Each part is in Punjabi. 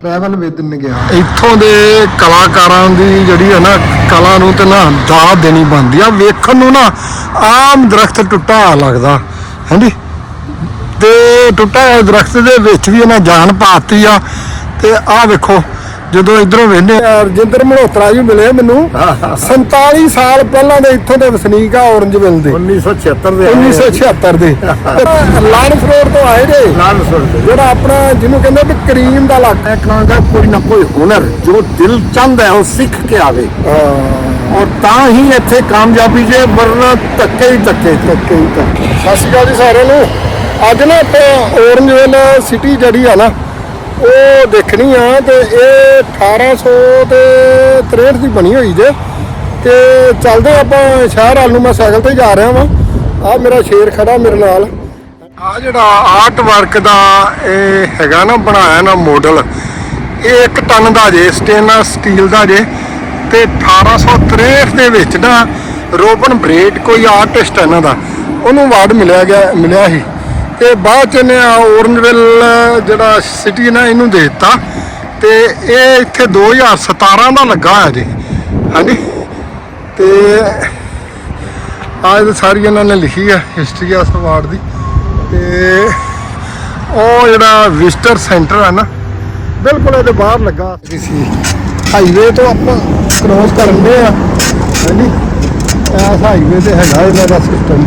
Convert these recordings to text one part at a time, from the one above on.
ਟਰੈਵਲ ਵਿਦ ਗਿਆ। ਇੱਥੋਂ ਦੇ ਕਲਾਕਾਰਾਂ ਦੀ ਜਿਹੜੀ ਹੈ ਨਾ ਕਲਾ ਨੂੰ ਤੇ ਨਾ ਦਾਤ ਦੇਣੀ ਬਣਦੀ ਆ। ਵੇਖਣ ਨੂੰ ਨਾ ਆਮ ਦਰਖਤ ਟੁੱਟਾ ਹੋਇਆ ਲੱਗਦਾ, ਹਾਂਜੀ? ਤੇ ਟੁੱਟਾ ਹੋਇਆ ਦਰਖਤ ਦੇ ਵਿੱਚ ਵੀ ਇਹਨਾਂ ਜਾਨ ਪਾਤੀ ਆ। ਤੇ ਆਹ ਵੇਖੋ ਜਦੋਂ ਇਧਰੋਂ ਆ। ਰਜਿੰਦਰ ਮਲਹੋਤਰਾ ਜੀ ਮਿਲੇ ਮੈਨੂੰ। 47 ਸਾਲ ਪਹਿਲਾਂ ਦੇ ਇੱਥੋਂ ਦੇ ਵਸਨੀਕ ਆ ਔਰੰਜਵਿਲ ਦੇ। 1976 ਦੇ 1976 ਦੇ। ਲਾਇਨਸ ਰੋਡ ਤੋਂ ਆਏ ਸੁਣਦੇ ਜਿਹੜਾ ਆਪਣਾ ਜਿਹਨੂੰ ਕਹਿੰਦੇ ਵੀ ਕਰੀਮ ਦਾ ਇਲਾਕਾ ਕਹਾਂਗਾ ਕੋਈ ਨਾ ਕੋਈ ਹੁਨਰ ਜੋ ਦਿਲ ਚੰਦ ਹੈ ਉਹ ਸਿੱਖ ਕੇ ਆਵੇ। ਔਰ ਤਾਂ ਹੀ ਇੱਥੇ ਕਾਮਯਾਬੀ ਜੇ ਵਰਨਾ ਧੱਕੇ ਹੀ ਧੱਕੇ ਧੱਕੇ ਹੀ ਧੱਕੇ। ਸਤਿ ਸ਼੍ਰੀ ਅਕਾਲ ਜੀ ਸਾਰਿਆਂ ਨੂੰ। ਅੱਜ ਨਾ ਆਪਾਂ ਔਰੰਜਵਿਲ ਸਿਟੀ ਜਿਹੜੀ ਆ ਨਾ ਉਹ ਦੇਖਣੀ ਆ ਤੇ ਇਹ 1800 ਤੇ 63 ਦੀ ਬਣੀ ਹੋਈ ਜੇ। ਤੇ ਚੱਲਦੇ ਆਪਾਂ ਸ਼ਹਿਰ ਵੱਲ ਨੂੰ, ਮੈਂ ਸਾਈਕਲ ਤੇ ਹੀ ਜਾ ਰਿਹਾ ਵਾਂ। ਆ ਮੇਰਾ ਸ਼ੇਰ ਖੜਾ ਮੇਰੇ ਨਾਲ। ਆ ਜਿਹੜਾ ਆਰਟ ਵਰਕ ਦਾ ਇਹ ਹੈਗਾ ਨਾ, ਬਣਾਇਆ ਨਾ ਮਾਡਲ ਇਹ 1 ਟਨ ਦਾ ਜੇ, ਸਟੇਨਲੈਸ ਸਟੀਲ ਦਾ ਜੇ। ਤੇ 1863 ਦੇ ਵਿੱਚ ਨਾ ਰੋਬਨ ਬ੍ਰੇਡ ਕੋਈ ਆਰਟਿਸਟ ਹੈ ਇਹਨਾਂ ਦਾ। ਉਹਨੂੰ ਅਵਾਰਡ ਮਿਲਿਆ ਗਿਆ, ਮਿਲਿਆ ਸੀ। ਤੇ ਬਾਅਦ ਚ ਇਹਨੇ ਔਰੰਜਵਿਲ ਜਿਹੜਾ ਸਿਟੀ ਨਾ ਇਹਨੂੰ ਦੇ ਦਿੱਤਾ। ਤੇ ਇਹ ਇੱਥੇ 2017 ਦਾ ਲੱਗਾ ਹੋਇਆ ਜੀ। ਹਾਂਜੀ। ਤੇ ਆਹ ਸਾਰੀ ਇਹਨਾਂ ਨੇ ਲਿਖੀ ਹੈ ਹਿਸਟਰੀ ਇਸ ਅਵਾਰਡ ਦੀ। ਤੇ ਉਹ ਜਿਹੜਾ ਵਿਜ਼ਟਰ ਸੈਂਟਰ ਹੈ ਨਾ, ਬਿਲਕੁਲ ਇਹਦੇ ਬਾਹਰ ਲੱਗਾ ਸੀ। ਹਾਈਵੇ ਤੋਂ ਆਪਾਂ ਕ੍ਰੋਸ ਕਰਨ ਦੇ ਆ। ਹਾਂਜੀ। ਐਸ ਹਾਈਵੇ ਤੇ ਹੈਗਾ ਇਹਨਾਂ ਦਾ ਸਿਸਟਮ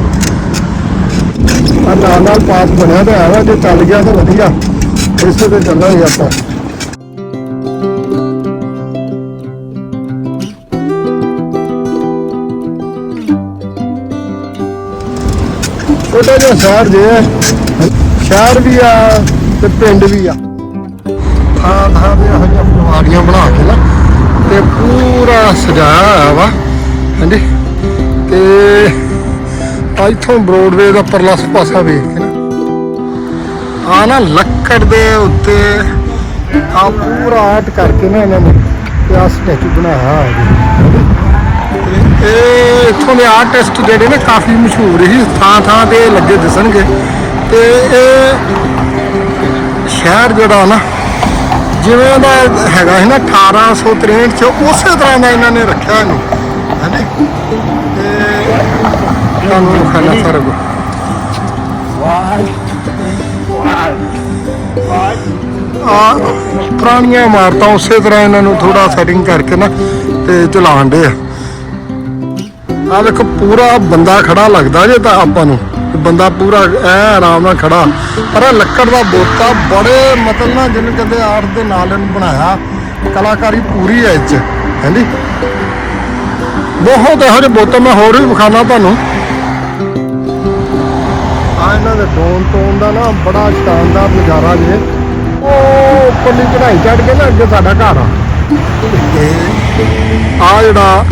ਆ ਨਾਲ ਨਾਲ ਪਾਸ ਬਣਿਆ ਤਾਂ ਹੈ ਜੇ ਚੱਲ ਗਿਆ ਤਾਂ ਵਧੀਆ। ਇਸੇ ਤੇ ਚੱਲਾਂਗੇ ਆਪਾਂ। ਛੋਟਾ ਜਿਹਾ ਸ਼ਹਿਰ ਜੇ ਹੈ, ਸ਼ਹਿਰ ਵੀ ਆ ਤੇ ਪਿੰਡ ਵੀ ਆ। ਥਾਂ ਥਾਂ ਤੇ ਇਹੋ ਜਿਹੀਆਂ ਬਣਾ ਕੇ ਨਾ, ਤੇ ਪੂਰਾ ਸਜਾਇਆ ਹੋਇਆ ਵਾ, ਹਾਂਜੀ। ਤੇ ਆ ਇੱਥੋਂ ਬਰੋਡਵੇ ਦਾ ਪਰਲਾ ਪਾਸਾ ਵੇਖ ਕੇ ਨਾ। ਆ ਨਾ ਲੱਕੜ ਦੇ ਉੱਤੇ ਆ ਪੂਰਾ ਆਰਟ ਕਰਕੇ ਨਾ ਇਹਨਾਂ ਨੇ ਤੇ ਸਟੈਚੂ ਬਣਾਇਆ ਹੋਇਆ ਇਹ ਇੱਥੋਂ ਦੇ ਆਰਟਿਸਟ ਜਿਹੜੇ ਨੇ ਕਾਫੀ ਮਸ਼ਹੂਰ ਸੀ ਥਾਂ ਥਾਂ ਤੇ ਲੱਗੇ ਦਿਸਣਗੇ। ਤੇ ਇਹ ਸ਼ਹਿਰ ਜਿਹੜਾ ਨਾ, ਜਿਵੇਂ ਦਾ ਹੈਗਾ ਸੀ ਨਾ 1863 ਚ, ਉਸੇ ਤਰ੍ਹਾਂ ਦਾ ਇਹਨਾਂ ਨੇ ਰੱਖਿਆ ਇਹਨੂੰ। ਹਾਂਜੀ। ਤੇ ਤੁਹਾਨੂੰ ਖਾਣਾ ਸਾਰਾ ਕੁਝ ਆ ਪੁਰਾਣੀਆਂ ਇਮਾਰਤਾਂ ਉਸੇ ਤਰ੍ਹਾਂ ਇਹਨਾਂ ਨੂੰ ਥੋੜਾ ਸੈਟਿੰਗ ਕਰਕੇ ਨਾ ਤੇ ਚਲਾਉਣ ਦੇ ਆ। ਆ ਵੇਖੋ, ਪੂਰਾ ਬੰਦਾ ਖੜਾ ਲੱਗਦਾ ਜੇ ਤਾਂ ਆਪਾਂ ਨੂੰ। ਬੰਦਾ ਪੂਰਾ ਐ ਆਰਾਮ ਨਾਲ ਖੜਾ। ਪਰ ਇਹ ਲੱਕੜ ਦਾ ਬੋਤਾ ਬੜੇ ਮਤਲਬ ਨਾ ਜਿਹਨੂੰ ਕਦੇ ਆਰਟ ਦੇ ਨਾਲ ਇਹਨੂੰ ਬਣਾਇਆ। ਕਲਾਕਾਰੀ ਪੂਰੀ ਹੈ ਇਹ 'ਚ ਬਹੁਤ ਇਹੋ ਜਿਹੇ ਬੋਤਾ ਮੈਂ ਹੋਰ ਵੀ ਵਿਖਾਣਾ ਤੁਹਾਨੂੰ। ਇਹਨਾਂ ਦੇ ਡੋਨ ਟੋਨ ਦਾ ਨਾ ਬੜਾ ਸ਼ਾਨਦਾਰ ਨਜ਼ਾਰਾ ਜੇ। ਉਹ ਉੱਪਰਲੀ ਚੜਾਈ ਚੜ ਕੇ ਨਾ ਅੱਗੇ ਸਾਡਾ ਘਰ ਆ। ਆ ਜਿਹੜਾ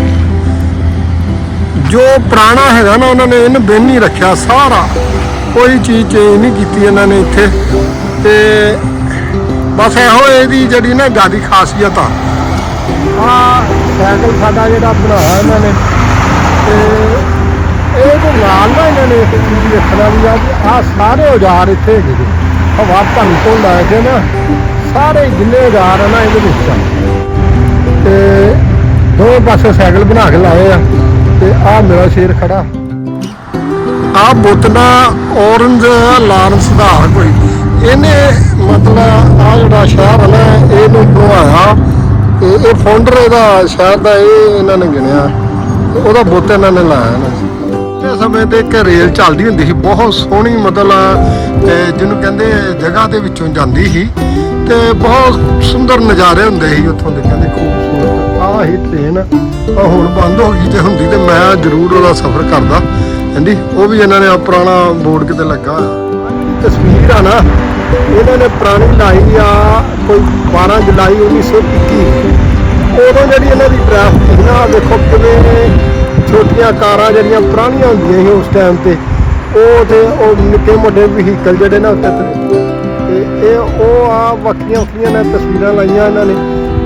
ਜੋ ਪੁਰਾਣਾ ਹੈਗਾ ਨਾ ਉਹਨਾਂ ਨੇ ਇਹਨੂੰ ਬਿਨ ਨਹੀਂ ਰੱਖਿਆ ਸਾਰਾ। ਕੋਈ ਚੀਜ਼ ਚੇਂਜ ਨਹੀਂ ਕੀਤੀ ਇਹਨਾਂ ਨੇ ਇੱਥੇ। ਤੇ ਬਸ ਇਹੋ ਇਹਦੀ ਜਿਹੜੀ ਨਾ ਜਿਆਦੀ ਖਾਸੀਅਤ ਆ। ਆ ਸਾਈਕਲ ਸਾਡਾ ਜਿਹੜਾ ਬਣਾਇਆ ਇਹਨਾਂ ਨੇ ਤੇ ਇਹ ਦੇ ਨਾਲ ਨਾ ਇਹਨਾਂ ਨੇ ਇੱਕ ਚੀਜ਼ ਦੇਖਣਾ ਵੀ ਆ ਕਿ ਆ ਸਾਰੇ ਔਜ਼ਾਰ ਇੱਥੇ ਹੈਗੇ ਜੀ। ਹਵਾ ਭੰਨ ਤੋਂ ਲੈ ਕੇ ਨਾ, ਸਾਰੇ ਜਿੰਨੇ ਔਜ਼ਾਰ ਆ ਨਾ ਇਹਦੇ ਵਿੱਚ ਆ। ਤੇ ਦੋ ਪਾਸੇ ਸਾਈਕਲ ਬਣਾ ਕੇ ਲਾਏ ਆ, ਤੇ ਆ ਮੇਰਾ ਸ਼ੇਰ ਖੜਾ। ਆ ਬੁੱਤਨਾ ਔਰੰਜ ਲਾਰੈਂਸ ਦਾ ਕੋਈ। ਇਹਨੇ ਮਤਲਬ ਆ ਜਿਹੜਾ ਸ਼ਹਿਰ ਹੈ ਇਹਨੂੰ ਬਣਵਾਇਆ। ਤੇ ਇਹ ਫਾਊਂਡਰ ਇਹਦਾ ਸ਼ਹਿਰ ਦਾ ਇਹ ਇਹਨਾਂ ਨੇ ਗਿਣਿਆ। ਉਹਦਾ ਬੁੱਤ ਇਹਨਾਂ ਨੇ ਲਾਇਆ ਨਾ ਇਹ ਸਮੇਂ ਤੇ ਇੱਕ ਰੇਲ ਚੱਲਦੀ ਹੁੰਦੀ ਸੀ, ਬਹੁਤ ਸੋਹਣੀ ਮਤਲਬ ਜਿਹਨੂੰ ਕਹਿੰਦੇ ਜਗ੍ਹਾ ਦੇ ਵਿੱਚੋਂ ਜਾਂਦੀ ਸੀ ਤੇ ਬਹੁਤ ਸੁੰਦਰ ਨਜ਼ਾਰੇ ਹੁੰਦੇ ਸੀ ਉੱਥੋਂ ਦੇ, ਕਹਿੰਦੇ ਖੂਬਸੂਰਤ। ਆਹ ਹੀ ਟ੍ਰੇਨ ਆ, ਹੁਣ ਬੰਦ ਹੋ ਗਈ ਜੇ ਹੁੰਦੀ ਤੇ ਮੈਂ ਜ਼ਰੂਰ ਉਹਦਾ ਸਫ਼ਰ ਕਰਦਾ। ਕਹਿੰਦੀ, ਉਹ ਵੀ ਇਹਨਾਂ ਨੇ ਆਹ ਪੁਰਾਣਾ ਬੋਰਡ ਕਿਤੇ ਲੱਗਾ ਹੋਇਆ। ਤਸਵੀਰ ਆ ਨਾ, ਇਹਨਾਂ ਨੇ ਪੁਰਾਣੀ ਲਾਈ ਆ, ਕੋਈ 12 ਜੁਲਾਈ 1921 ਉਦੋਂ ਜਿਹੜੀ ਇਹਨਾਂ ਦੀ ਟ੍ਰੈਫਿਕ ਨਾ ਦੇਖੋ ਕਿਵੇਂ ਛੋਟੀਆਂ ਕਾਰਾਂ ਜਿਹੜੀਆਂ ਪੁਰਾਣੀਆਂ ਹੁੰਦੀਆਂ ਸੀ ਉਸ ਟਾਈਮ ਤੇ, ਉਹ ਤੇ ਉਹ ਨਿੱਕੇ ਮੋਟੇ ਵਹੀਕਲ ਜਿਹੜੇ ਨਾ ਉੱਤੇ ਤੇ ਇਹ ਉਹ ਆ ਵੱਖਰੀਆਂ ਵੱਖਰੀਆਂ ਨੇ ਤਸਵੀਰਾਂ ਲਾਈਆਂ ਇਹਨਾਂ ਨੇ।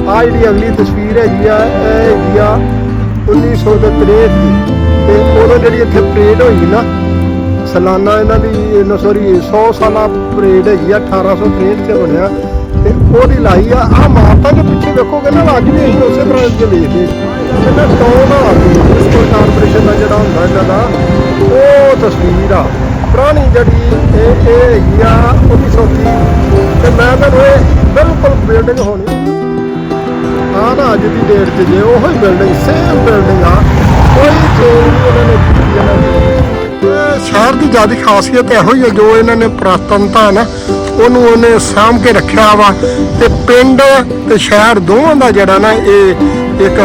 ਆ ਜਿਹੜੀ ਅਗਲੀ ਤਸਵੀਰ ਹੈਗੀ ਆ, ਇਹ ਹੈਗੀ ਆ 1963 ਦੀ ਤੇ ਉਦੋਂ ਜਿਹੜੀ ਇੱਥੇ ਪਰੇਡ ਹੋਈ ਨਾ, ਸਾਲਾਨਾ ਇਹਨਾਂ ਦੀ ਸੌਰੀ 100 ਸਾਲਾ ਪਰੇਡ ਹੈਗੀ ਆ 1863 ਚ ਬਣਿਆ। ਤੇ ਉਹਦੀ ਲਾਈ ਆ ਆ ਮਾਰਤਾ ਦੇ ਪਿੱਛੇ ਵੇਖੋਗੇ ਨਾ ਅੱਜ ਵੀ ਅਸੀਂ ਉਸੇ ਤਰ੍ਹਾਂ ਦੇ ਦੇਖਦੇ ਇਹਨਾਂ ਟੌਨ ਆ ਮਿਊਨਿਸਪਲ ਕਾਰਪੋਰੇਸ਼ਨ ਦਾ ਜਿਹੜਾ ਹੁੰਦਾ ਇਹਨਾਂ ਦਾ, ਉਹ ਤਸਵੀਰ ਆ। ਪੁਰਾਣੀ ਜਿਹੜੀ ਇਹ ਇਹ ਹੈਗੀ ਆ 1930 ਤੇ ਮੈਂ ਤੁਹਾਨੂੰ ਇਹ ਬਿਲਕੁਲ ਬਿਲਡਿੰਗ ਹੋਣੀ। ਆ ਨਾ ਅੱਜ ਦੀ ਡੇਟ 'ਚ ਜੇ ਉਹੀ ਬਿਲਡਿੰਗ ਸੇਮ ਬਿਲਡਿੰਗ ਆ, ਕੋਈ ਚੇਂਜ ਨਹੀਂ ਉਹਨਾਂ ਨੇ ਕੀਤੀ ਇਹਨਾਂ ਦੀ। ਸ਼ਹਿਰ ਦੀ ਜ਼ਿਆਦਾ ਖਾਸੀਅਤ ਇਹੋ ਹੀ ਹੈ ਜੋ ਇਹਨਾਂ ਨੇ ਪ੍ਰਾਤਨਤਾ ਨਾ ਉਹਨੂੰ ਉਹਨੇ ਸਾਂਭ ਕੇ ਰੱਖਿਆ ਵਾ ਤੇ ਪਿੰਡ ਤੇ ਸ਼ਹਿਰ ਦੋਵਾਂ ਦਾ ਜਿਹੜਾ ਨਾ ਇਹ ਇੱਕ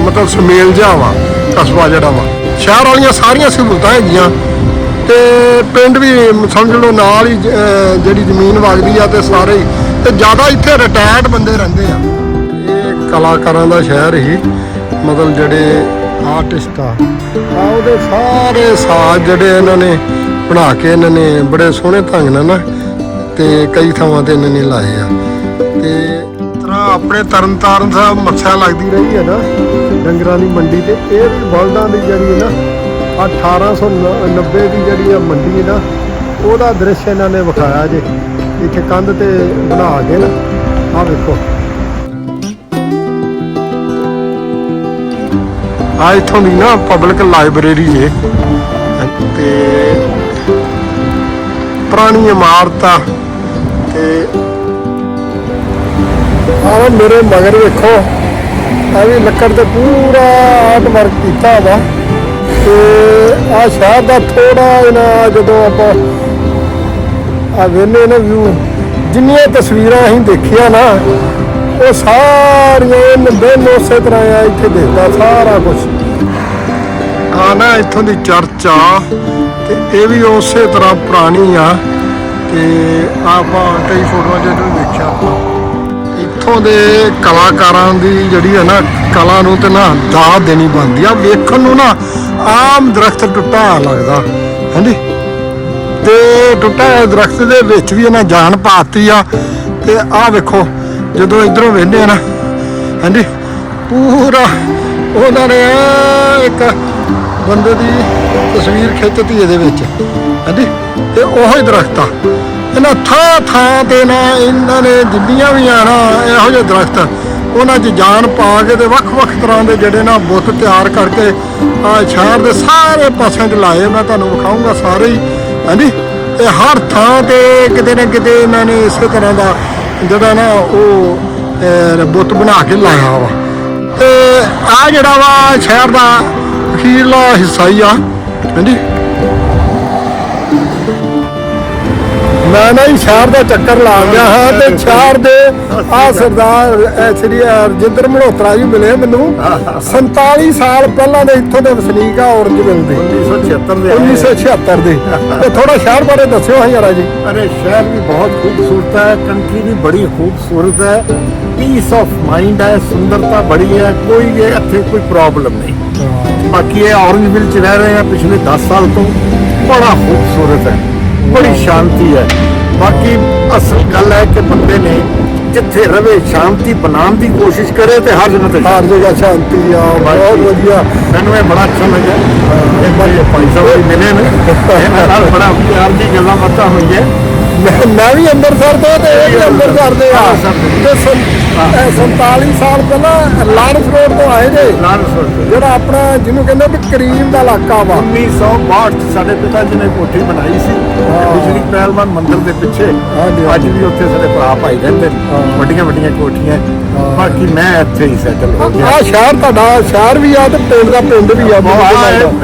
ਮਤਲਬ ਸੁਮੇਲ ਜਿਹਾ ਵਾ, ਕਸਬਾ ਜਿਹੜਾ ਵਾ। ਸ਼ਹਿਰ ਵਾਲੀਆਂ ਸਾਰੀਆਂ ਸਹੂਲਤਾਂ ਹੈਗੀਆਂ ਤੇ ਪਿੰਡ ਵੀ ਸਮਝ ਲਓ ਨਾਲ ਹੀ ਜਿਹੜੀ ਜ਼ਮੀਨ ਵਗਦੀ ਆ ਤੇ ਸਾਰੇ ਤੇ ਜ਼ਿਆਦਾ ਇੱਥੇ ਰਿਟਾਇਰਡ ਬੰਦੇ ਰਹਿੰਦੇ ਆ। ਇਹ ਕਲਾਕਾਰਾਂ ਦਾ ਸ਼ਹਿਰ ਹੀ, ਮਤਲਬ ਜਿਹੜੇ ਆਰਟਿਸਟ ਆ। ਆ ਉਹਦੇ ਸਾਰੇ ਸਾਜ਼ ਜਿਹੜੇ ਇਹਨਾਂ ਨੇ ਬਣਾ ਕੇ ਇਹਨਾਂ ਨੇ ਬੜੇ ਸੋਹਣੇ ਢੰਗ ਨਾਲ ਨਾ ਤੇ ਕਈ ਥਾਵਾਂ ਤੇ ਇਹਨਾਂ ਨੇ ਲਾਏ ਆ। ਤੇ ਤਰ੍ਹਾਂ ਆਪਣੇ ਤਰਨਤਾਰਨ ਸਾਹਿਬ ਮੱਛਾ ਲੱਗਦੀ ਰਹੀ ਹੈ ਨਾ ਡੰਗਰਾਂ ਦੀ ਮੰਡੀ ਤੇ, ਇਹ ਵੀ ਬਲਦਾਂ ਦੀ ਜਿਹੜੀ ਹੈ ਨਾ 1890 ਦੀ ਜਿਹੜੀ ਆ ਮੰਡੀ ਹੈ ਨਾ, ਉਹਦਾ ਦ੍ਰਿਸ਼ ਇਹਨਾਂ ਨੇ ਵਿਖਾਇਆ ਜੇ, ਇੱਥੇ ਕੰਧ ਤੇ ਬਣਾ ਕੇ ਨਾ, ਆਹ ਵੇਖੋ। ਆ ਇੱਥੋਂ ਦੀ ਨਾ ਪਬਲਿਕ ਲਾਇਬ੍ਰੇਰੀ ਜੇ, ਤੇ ਪੁਰਾਣੀ ਇਮਾਰਤ ਆ ਤੇ ਆਹ ਮੇਰੇ ਮਗਰ ਵੇਖੋ, ਇਹ ਵੀ ਲੱਕੜ ਤੇ ਪੂਰਾ ਆਰਟ ਵਰਕ ਕੀਤਾ ਵਾ। ਤੇ ਆ ਸ਼ਹਿਰ ਦਾ ਥੋੜਾ ਇਹਨਾਂ ਜਦੋਂ ਆਪਾਂ ਆ ਵੇਨੇ ਨਾ ਵਿਊ ਜਿੰਨੀਆਂ ਤਸਵੀਰਾਂ ਅਸੀਂ ਦੇਖੀਆਂ ਨਾ, ਉਹ ਸਾਰੀਆਂ ਇਹਨਾਂ ਦਿਨ ਉਸੇ ਤਰ੍ਹਾਂ ਆ ਇੱਥੇ ਦੇਖਦਾ ਸਾਰਾ ਕੁਝ ਆ ਨਾ ਇੱਥੋਂ ਦੀ ਚਰਚ ਆ। ਤੇ ਇਹ ਵੀ ਉਸੇ ਤਰ੍ਹਾਂ ਪੁਰਾਣੀ ਆ ਤੇ ਆਪਾਂ ਕਈ ਫੋਟੋਆਂ ਜਿਹੜੀਆਂ ਦੇਖਿਆ ਆਪਾਂ। ਇੱਥੋਂ ਦੇ ਕਲਾਕਾਰਾਂ ਦੀ ਜਿਹੜੀ ਹੈ ਨਾ ਕਲਾ ਨੂੰ ਤੇ ਨਾ ਦਾਤ ਦੇਣੀ ਬਣਦੀ ਆ। ਵੇਖਣ ਨੂੰ ਨਾ ਆਮ ਦਰਖਤ ਟੁੱਟਾ ਲੱਗਦਾ, ਹਾਂਜੀ। ਤੇ ਟੁੱਟਾ ਦਰਖਤ ਦੇ ਵਿੱਚ ਵੀ ਇਹਨਾਂ ਜਾਨ ਪਾਤੀ ਆ। ਤੇ ਆਹ ਵੇਖੋ, ਜਦੋਂ ਇਧਰੋਂ ਵੇਖਦੇ ਆ ਨਾ, ਹਾਂਜੀ, ਪੂਰਾ ਉਹਨਾਂ ਨੇ ਇੱਕ ਬੰਦੇ ਦੀ ਤਸਵੀਰ ਖਿੱਚਤੀ ਇਹਦੇ ਵਿੱਚ। ਹਾਂਜੀ? ਤੇ ਉਹੋ ਹੀ ਦਰਖਤ ਆ। ਇਹਨਾਂ ਥਾਂ ਥਾਂ ਤੇ ਨਾ ਇਹਨਾਂ ਨੇ ਜਿੰਨੀਆਂ ਵੀ ਆ ਨਾ, ਇਹੋ ਜਿਹੇ ਦਰਖਤ। ਉਹਨਾਂ 'ਚ ਜਾਨ ਪਾ ਕੇ ਤੇ ਵੱਖ-ਵੱਖ ਤਰ੍ਹਾਂ ਦੇ ਜਿਹੜੇ ਨਾ ਬੁੱਤ ਤਿਆਰ ਕਰਕੇ ਆ ਸ਼ਹਿਰ ਦੇ ਸਾਰੇ ਪਾਸਿਆਂ 'ਚ ਲਾਏ ਮੈਂ ਤੁਹਾਨੂੰ ਵਿਖਾਊਂਗਾ ਸਾਰੇ ਹੀ। ਹਾਂਜੀ? ਤੇ ਹਰ ਥਾਂ ਤੇ ਕਿਤੇ ਨਾ ਕਿਤੇ ਇਹਨਾਂ ਨੇ ਇਸੇ ਤਰ੍ਹਾਂ ਦਾ ਜਿਹੜਾ ਨਾ ਉਹ ਬੁੱਤ ਬਣਾ ਕੇ ਲਾਇਆ ਵਾ। ਤੇ ਆ ਜਿਹੜਾ ਵਾ ਸ਼ਹਿਰ ਦਾ ਅਖੀਰਲਾ ਹਿੱਸਾ ਹੀ ਆ ਹਾਂਜੀ ਮੈਂ ਨਾ ਹੀ ਸ਼ਹਿਰ ਦਾ ਚੱਕਰ ਲਾ ਗਿਆ ਹਾਂ ਤੇ ਸ਼ਹਿਰ ਦੇ ਆ ਸਰਦਾਰ ਅਹ, ਸ੍ਰੀ ਰਜਿੰਦਰ ਮਲਹੋਤਰਾ ਜੀ ਮਿਲੇ ਮੈਨੂੰ 47 ਸਾਲ ਪਹਿਲਾਂ ਦੇ ਇੱਥੋਂ ਦੇ ਵਸਨੀਕ ਆ ਔਰੰਜ ਮਿਲਦੇ 1976 ਦੇ ਆਏ। 1976 ਦੇ ਤੇ ਥੋੜਾ ਸ਼ਹਿਰ ਬਾਰੇ ਦੱਸਿਓ ਹਾਂ ਯਾਰਾ ਜੀ अरे शहर भी बहुत खूबसूरत है कंट्री भी बड़ी खूबसूरत है पीस ऑफ माइंड है सुंदरता बड़ी है कोई ये ਇੱਥੇ ਕੋਈ प्रॉब्लम नहीं ਬਾਕੀ ਇਹ ਔਰੰਜ ਵਿਲ ਚ ਰਹਿ ਰਹੇ ਆ ਪਿਛਲੇ 10 ਸਾਲ ਤੋਂ। ਬੜਾ ਖੂਬਸੂਰਤ ਹੈ ਬੜੀ ਸ਼ਾਂਤੀ ਹੈ। ਬਾਕੀ ਅਸਲ ਗੱਲ ਹੈ ਕਿ ਬੰਦੇ ਨੇ ਜਿੱਥੇ ਰਵੇ ਸ਼ਾਂਤੀ ਬਣਾਉਣ ਦੀ ਕੋਸ਼ਿਸ਼ ਕਰੇ ਤੇ ਹਰ ਜਗ੍ਹਾ ਹਰ ਜਗ੍ਹਾ ਸ਼ਾਂਤੀ ਆ ਬਹੁਤ ਵਧੀਆ। ਮੈਨੂੰ ਇਹ ਬੜਾ ਅੱਛਾ ਲੱਗਿਆ। ਇਹ ਬੜੇ ਭਾਈ ਸਾਹਿਬ ਮਿਲੇ ਨੇ। ਇਹਨਾਂ ਨਾਲ ਬੜਾ ਪਿਆਰ ਦੀ ਗੱਲਾਂ ਬਾਤਾਂ ਹੋਈਆਂ। ਮੈਂ ਵੀ ਅੰਮ੍ਰਿਤਸਰ ਤੋਂ ਤੇ ਇਹ ਵੀ ਅੰਮ੍ਰਿਤਸਰ ਦੇ ਆ। ਤੇ ਇਹ 47 ਸਾਲ ਪਹਿਲਾਂ ਲਾਰੈਂਸ ਰੋਡ ਤੋਂ ਆਏ ਜੇ। ਲਾਰੈਂਸਵਰਡ ਤੋਂ। ਜਿਹੜਾ ਆਪਣਾ ਜਿਹਨੂੰ ਕਹਿੰਦੇ ਵੀ ਕਰੀਮ ਦਾ ਇਲਾਕਾ ਵਾ। 1962 ਚ ਸਾਡੇ ਪਿਤਾ ਜੀ ਨੇ ਕੋਠੀ ਬਣਾਈ ਸੀ। ਬਿਜਲੀ ਪਹਿਲਵਾਨ ਮੰਦਿਰ ਦੇ ਪਿੱਛੇ। ਅੱਜ ਵੀ ਉੱਥੇ ਸਾਡੇ ਭਰਾ ਭਾਈ ਰਹਿੰਦੇ ਨੇ। ਵੱਡੀਆਂ ਵੱਡੀਆਂ ਕੋਠੀਆਂ। ਬਾਕੀ ਮੈਂ ਇੱਥੇ ਹੀ ਸੈਟਲ ਹੋ ਗਿਆ। ਆ ਸ਼ਹਿਰ ਤੁਹਾਡਾ ਸ਼ਹਿਰ ਵੀ ਆ ਤੇ ਪਿੰਡ ਦਾ ਪਿੰਡ ਵੀ ਆ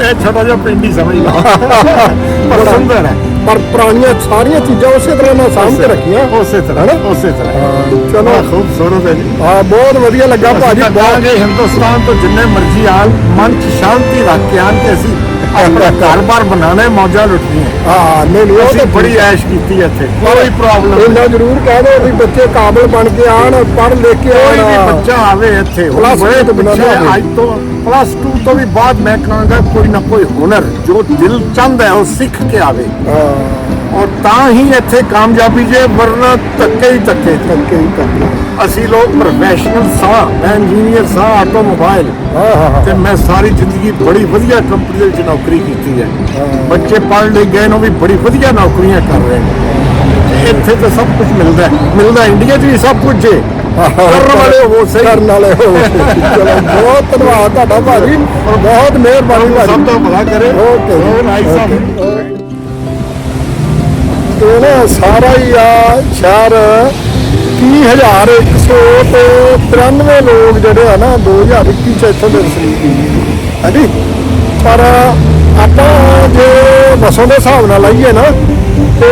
ਇਹ ਛੋਟਾ ਜਿਹਾ ਪਿੰਡ ਹੀ ਸਮਝ ਲਾ। ਪਰ ਸੁੰਦਰ ਹੈ ਪਰ ਪੁਰਾਣੀਆਂ ਸਾਰੀਆਂ ਚੀਜ਼ਾਂ ਉਸੇ ਤਰ੍ਹਾਂ ਨਾਲ ਸਾਂਭ ਕੇ ਰੱਖੀਆਂ। ਉਸੇ ਤਰ੍ਹਾਂ? ਉਸੇ ਤਰ੍ਹਾਂ। ਚਲੋ। ਖੂਬਸੂਰਤ ਹੈ ਜੀ। ਆ ਬਹੁਤ ਵਧੀਆ ਲੱਗਾ ਭਾਜੀ ਕਹਾਂਗੇ ਹਿੰਦੁਸਤਾਨ ਤੋਂ ਜਿੰਨੇ ਮਰਜ਼ੀ ਆਣ ਮਨ ਚ ਸ਼ਾਂਤੀ ਰੱਖ ਕੇ ਆਣ ਕਿ ਅਸੀਂ ਆਪਣਾ ਘਰ-ਬਾਰ ਬਣਾਣਾ ਹੈ ਮੌਜਾਂ ਲੁੱਟਣੀਆਂ। ਹਾਂ ਨਹੀਂ ਨਹੀਂ ਉਹ ਤਾਂ ਬੜੀ ਐਸ਼ ਕੀਤੀ ਹੈ ਇੱਥੇ। ਕੋਈ ਪ੍ਰੋਬਲਮ ਨਹੀਂ ਇੰਨਾ ਜ਼ਰੂਰ ਕਹਿ ਦਿਓ ਵੀ ਬੱਚੇ ਕਾਬਲ ਬਣ ਕੇ ਆਣ ਪੜ੍ਹ ਲਿਖ ਕੇ ਕੋਈ ਵੀ ਆਣ ਬੱਚਾ ਆਵੇ ਇੱਥੇ ਬੜੇ ਤੋਂ ਬਿਨਾਂ। ਅੱਜ ਤੋਂ ਪਲੱਸ 2 ਤੋਂ ਵੀ ਬਾਅਦ ਮੈਂ ਕਹਾਂਗਾ ਕੋਈ ਨਾ ਕੋਈ ਹੁਨਰ ਜੋ ਦਿਲ ਚਾਹੁੰਦਾ ਹੈ ਉਹ ਸਿੱਖ ਕੇ ਆਵੇ। ਹਾਂ। ਔਰ ਤਾਂ ਹੀ ਇੱਥੇ ਕਾਮਯਾਬੀ ਜੇ ਵਰਨਾ ਧੱਕੇ ਹੀ ਧੱਕੇ। ਤੱਕੇ ਹੀ ਤੱਕੇ ਅਸੀਂ ਲੋਕ ਪ੍ਰੋਫੈਸ਼ਨਲ ਸਾਂ ਮੈਂ ਇੰਜੀਨੀਅਰ ਸਾਂ ਆਟੋਮੋਬਾਈਲ ਹਾਂ ਹਾਂ ਹਾਂ। ਤੇ ਮੈਂ ਸਾਰੀ ਜ਼ਿੰਦਗੀ ਬੜੀ ਵਧੀਆ ਕੰਪਨੀ ਦੇ ਵਿੱਚ ਨੌਕਰੀ ਕੀਤੀ ਹੈ। ਬੱਚੇ ਪੜ੍ਹ ਲਿਖ ਗਏ ਨੇ ਉਹ ਵੀ ਬੜੀ ਵਧੀਆ ਨੌਕਰੀਆਂ ਕਰ ਰਹੇ ਨੇ। ਇੱਥੇ ਤਾਂ ਸਭ ਕੁਝ ਮਿਲਦਾ ਹੈ। ਮਿਲਦਾ ਇੰਡੀਆ 'ਚ ਵੀ ਸਭ ਕੁਝ ਜੇ। ਕਰਨ ਵਾਲੇ ਹੋ ਸਹੀ। ਕਰਨ ਵਾਲੇ ਹੋ ਚਲੋ ਬਹੁਤ ਧੰਨਵਾਦ ਤੁਹਾਡਾ ਭਾਜੀ। ਬਹੁਤ ਮਿਹਰਬਾਨੀ ਭਾਜੀ। ਸਭ ਤੋਂ ਭਲਾ ਕਰੇ। ਓਕੇ ਸਾਹਿਬ। ਇਹ ਨਾ ਸਾਰਾ ਹੀ ਆ ਸ਼ਹਿਰ 30100 ਤੇ 93 ਲੋਕ ਜਿਹੜੇ ਆ ਨਾ 2021 ਚ ਇੱਥੋਂ ਦੇ ਵਸਨੀਕ ਹਾਂਜੀ। ਪਰ ਆਪਾਂ ਜੇ ਵਸੋਂ ਦੇ ਹਿਸਾਬ ਨਾਲ ਲਾਈਏ ਨਾ ਤੇ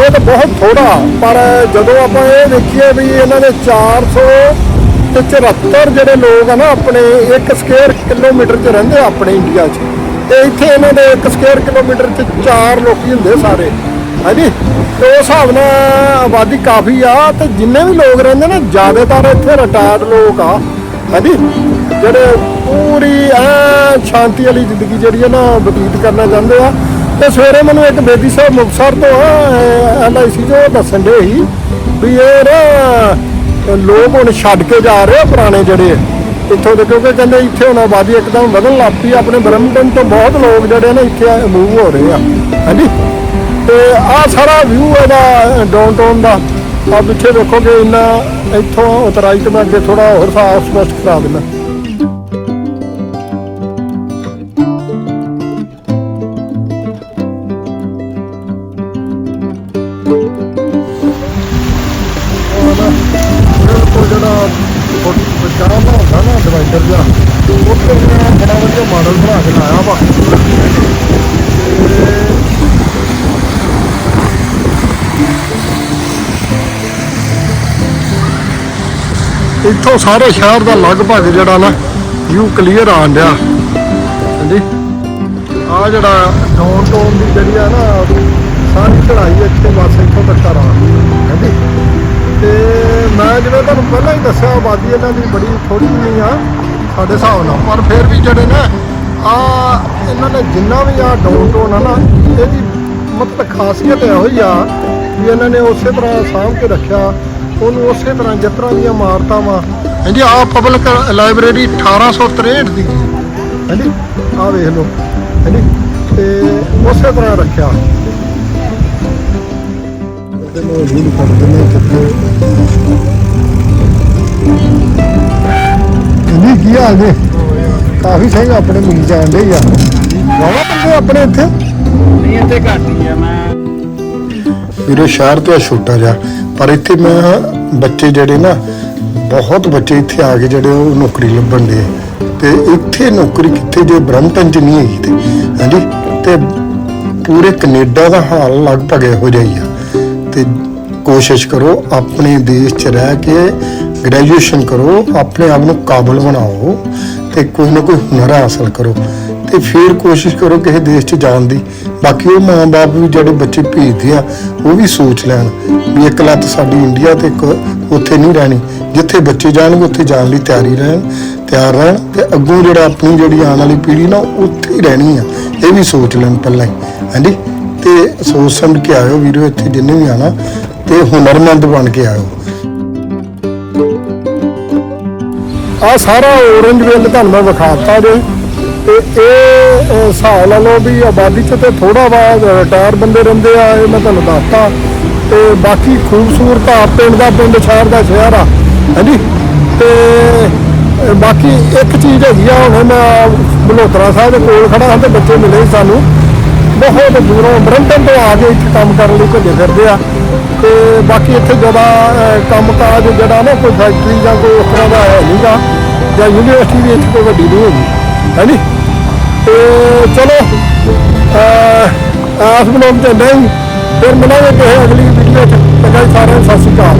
ਇਹ ਤਾਂ ਬਹੁਤ ਥੋੜਾ ਪਰ ਜਦੋਂ ਆਪਾਂ ਇਹ ਦੇਖੀਏ ਵੀ ਇਹਨਾਂ ਦੇ 400 ਤੇ 74 ਜਿਹੜੇ ਲੋਕ ਆ ਨਾ ਆਪਣੇ 1 ਸਕੁਅਰ ਕਿਲੋਮੀਟਰ 'ਚ ਰਹਿੰਦੇ ਆ ਆਪਣੇ ਇੰਡੀਆ 'ਚ। ਤੇ ਇੱਥੇ ਇਹਨਾਂ ਦੇ 1 ਸਕੁਅਰ ਕਿਲੋਮੀਟਰ 'ਚ 4 ਲੋਕੀ ਹੁੰਦੇ ਸਾਰੇ ਹਾਂਜੀ ਤੇ ਉਸ ਹਿਸਾਬ ਨਾਲ ਆਬਾਦੀ ਕਾਫੀ ਆ, ਤੇ ਜਿੰਨੇ ਵੀ ਲੋਕ ਰਹਿੰਦੇ ਨੇ, ਜ਼ਿਆਦਾਤਰ ਇੱਥੇ ਰਿਟਾਇਰਡ ਲੋਕ ਆ ਹਾਂਜੀ ਜਿਹੜੇ ਪੂਰੀ ਐ ਸ਼ਾਂਤੀ ਵਾਲੀ ਜ਼ਿੰਦਗੀ ਜਿਹੜੀ ਹੈ ਨਾ ਬਤੀਤ ਕਰਨਾ ਚਾਹੁੰਦੇ ਆ ਤੇ ਸਵੇਰੇ ਮੈਨੂੰ ਇੱਕ ਬੇਦੀ ਸਾਹਿਬ ਮੁਕਤਸਰ ਤੋਂ ਆ ਐਲਆਈਸੀ ਜੋ ਦੱਸਣ ਦੇ ਸੀ ਵੀ ਇਹ ਨਾ, ਲੋਕ ਹੁਣ ਛੱਡ ਕੇ ਜਾ ਰਹੇ ਆ ਪੁਰਾਣੇ ਜਿਹੜੇ। ਇੱਥੋਂ ਦੇ ਕਿਉਂਕਿ ਕਹਿੰਦੇ ਇੱਥੇ ਹੁਣ ਆਬਾਦੀ ਇੱਕਦਮ ਵਧਣ ਲੱਗ ਪਈ ਆਪਣੇ ਬਰਮਟਨ ਤੋਂ ਬਹੁਤ ਲੋਕ ਜਿਹੜੇ ਨੇ ਇੱਥੇ ਮੂਵ ਹੋ ਰਹੇ ਆ। ਹਾਂਜੀ? ਤੇ ਆ ਸਾਰਾ ਵਿਊ ਇਹਦਾ ਡਾਊਨਟਾਊਨ ਦਾ। ਆ ਪਿੱਛੇ ਦੇਖੋਗੇ ਇੰਨਾ ਇੱਥੋਂ ਉਤਰਾਈ ਤੇ ਮੈਂ ਅੱਗੇ ਥੋੜਾ ਹੋਰ ਸਾਫ਼ ਸਪਸ਼ਟ ਕਰਾ ਦਿੰਦਾ। ਇੱਥੋਂ ਸਾਰੇ ਸ਼ਹਿਰ ਦਾ ਲਗਭਗ ਜਿਹੜਾ ਨਾ ਵਿਊ ਕਲੀਅਰ ਆਣ ਡਿਆ। ਹਾਂਜੀ? ਆ ਜਿਹੜਾ ਡਾਊਨਟਾਊਨ ਦੀ ਜਿਹੜੀ ਆ ਨਾ, ਸਾਰੀ ਚੜਾਈ ਇੱਥੇ ਬਸ ਇੱਥੋਂ ਤੱਕ ਆ ਹਾਂਜੀ? ਤੇ ਮੈਂ ਜਿਵੇਂ ਤੁਹਾਨੂੰ ਪਹਿਲਾਂ ਹੀ ਦੱਸਿਆ, ਆਬਾਦੀ ਇਹਨਾਂ ਦੀ ਬੜੀ ਥੋੜੀ ਜਿਹੀ ਆ, ਸਾਡੇ ਹਿਸਾਬ ਨਾਲ। ਪਰ ਫਿਰ ਵੀ ਜਿਹੜੇ ਨਾ, ਆ ਇਹਨਾਂ ਨੇ ਜਿੰਨਾ ਵੀ ਆ ਡਾਊਨਟਾਊਨ ਆ ਨਾ, ਇਹਦੀ ਮਤਲਬ ਖਾਸੀਅਤ ਇਹੋ ਹੀ ਆ ਵੀ ਇਹਨਾਂ ਨੇ ਉਸੇ ਤਰ੍ਹਾਂ ਸਾਂਭ ਕੇ ਰੱਖਿਆ। ਉਹਨੂੰ ਉਸੇ ਤਰ੍ਹਾਂ ਜਿਸ ਤਰ੍ਹਾਂ ਦੀਆਂ ਇਮਾਰਤਾਂ ਵਾ। ਹਾਂਜੀ ਆ ਪਬਲਿਕ ਲਾਇਬ੍ਰੇਰੀ 1863 ਦੀ। ਹਾਂਜੀ ਆ ਵੇਖ ਲਓ। ਹਾਂਜੀ ਤੇ ਉਸੇ ਤਰ੍ਹਾਂ ਰੱਖਿਆ। ਨੂੰ ਰੀਲ ਕਹਿੰਦੀ ਕੀ ਹਾਲ ਜੇ ਕਾਫੀ ਸਿੰਘ ਆਪਣੇ ਮਿਲ ਜਾਂਦੇ ਆ। ਵਾਵਾ ਬੰਦੇ ਆਪਣੇ ਇੱਥੇ? ਨਹੀਂ ਇੱਥੇ ਘੱਟ ਹੀ ਆ ਮੈਂ ਵੀਰੇ ਸ਼ਹਿਰ ਤੇ ਆ ਛੋਟਾ ਜਿਹਾ। ਪਰ ਇੱਥੇ ਮੈਂ ਬੱਚੇ ਜਿਹੜੇ ਨਾ, ਬਹੁਤ ਬੱਚੇ ਇੱਥੇ ਆ ਕੇ ਜਿਹੜੇ ਉਹ ਨੌਕਰੀ ਲੱਭਣ ਦੇ ਤੇ ਇੱਥੇ ਨੌਕਰੀ ਕਿੱਥੇ ਜੇ ਬ੍ਰਹਮਟਨ ਚ ਨਹੀਂ ਹੈਗੀ ਤੇ, ਹਾਂਜੀ? ਤੇ ਪੂਰੇ ਕੈਨੇਡਾ ਦਾ ਹਾਲ ਲਗਭਗ ਇਹੋ ਜਿਹਾ ਹੀ ਆ। ਤੇ ਕੋਸ਼ਿਸ਼ ਕਰੋ ਆਪਣੇ ਦੇਸ਼ ਚ ਰਹਿ ਕੇ ਗ੍ਰੈਜੂਏਸ਼ਨ ਕਰੋ, ਆਪਣੇ ਆਪ ਨੂੰ ਕਾਬਲ ਬਣਾਓ ਤੇ ਕੋਈ ਨਾ ਕੋਈ ਹੁਨਰ ਹਾਸਲ ਕਰੋ। ਤੇ ਫਿਰ ਕੋਸ਼ਿਸ਼ ਕਰੋ ਕਿਸੇ ਦੇਸ਼ 'ਚ ਜਾਣ ਦੀ। ਬਾਕੀ ਉਹ ਮਾਂ-ਬਾਪ ਵੀ ਜਿਹੜੇ ਬੱਚੇ ਭੇਜਦੇ ਆ, ਉਹ ਵੀ ਸੋਚ ਲੈਣ ਵੀ ਇੱਕ ਲੱਤ ਸਾਡੀ ਇੰਡੀਆ ਤੇ ਇੱਕ ਉੱਥੇ ਨਹੀਂ ਰਹਿਣੀ। ਜਿੱਥੇ ਬੱਚੇ ਜਾਣਗੇ, ਉੱਥੇ ਜਾਣ ਲਈ ਤਿਆਰੀ ਰਹਿਣ, ਤਿਆਰ ਰਹਿਣ ਤੇ ਅੱਗੋਂ ਜਿਹੜਾ ਆਪਣੀ ਜਿਹੜੀ ਆਉਣ ਵਾਲੀ ਪੀੜ੍ਹੀ ਨਾ ਉੱਥੇ ਹੀ ਰਹਿਣੀ ਆ। ਇਹ ਵੀ ਸੋਚ ਲੈਣ ਪਹਿਲਾਂ ਹੀ। ਹਾਂਜੀ? ਤੇ ਸੋਚ ਸਮਝ ਕੇ ਆਇਓ ਵੀਰੋ, ਇੱਥੇ ਜਿੰਨੇ ਵੀ ਆਣਾ ਤੇ ਹੁਨਰਮੰਦ ਬਣ ਕੇ ਆਇਓ। ਆ ਸਾਰਾ ਔਰੰਜ ਵੇਲ ਤੁਹਾਨੂੰ ਮੈਂ ਵਿਖਾਤਾ ਜੇ। ਤੇ ਇਹ ਅਹ, ਹਿਸਾਬ ਲਾ ਲਓ ਵੀ ਆਬਾਦੀ ਚ ਤੇ ਥੋੜਾ ਵਾ ਰਿਟਾਇਰ ਬੰਦੇ ਰਹਿੰਦੇ ਆ ਇਹ ਮੈਂ ਤੁਹਾਨੂੰ ਦੱਸਤਾ। ਤੇ ਬਾਕੀ ਖੂਬਸੂਰਤ ਆ ਪਿੰਡ ਦਾ ਪਿੰਡ ਸ਼ਹਿਰ ਦਾ ਸ਼ਹਿਰ ਆ ਹਾਂਜੀ? ਤੇ ਅਹ, ਬਾਕੀ ਇੱਕ ਚੀਜ਼ ਹੈਗੀ ਆ ਹੁਣ ਮੈਂ ਮਲਹੋਤਰਾ ਸਾਹਿਬ ਦੇ ਕੋਲ ਖੜਾ ਹਾਂ ਤੇ ਬੱਚੇ ਮਿਲੇ ਸਾਨੂੰ। ਬਹੁਤ ਦੂਰੋਂ ਬਰੰਟਨ ਤੋਂ ਆ ਕੇ ਇੱਥੇ ਕੰਮ ਕਰਨ ਲਈ ਭੱਜੇ ਫਿਰਦੇ ਆ। ਤੇ ਬਾਕੀ ਇੱਥੇ ਜ਼ਿਆਦਾ ਅਹ, ਕੰਮਕਾਜ ਜਿਹੜਾ ਨਾ ਕੋਈ ਫੈਕਟਰੀ ਜਾਂ ਕੋਈ ਉਸ ਤਰ੍ਹਾਂ ਦਾ ਹੈ ਨਹੀਂਗਾ ਜਾਂ ਯੂਨੀਵਰਸਿਟੀ ਵੀ ਇੱਥੇ ਕੋਈ ਵੱਡੀ ਨਹੀਂ ਹੈਗੀ। ਹੈਨੀ? ਤੇ ਚਲੋ ਆਸ ਬਲੋਕ ਤੇ ਨਹੀਂ, ਫਿਰ ਮਿਲਾਂਗੇ ਕਿਸੇ ਅਗਲੀ ਵੀਡੀਓ 'ਚ। ਚੰਗਾ ਸਾਰਿਆਂ ਨੂੰ ਸਤਿ ਸ਼੍ਰੀ ਅਕਾਲ।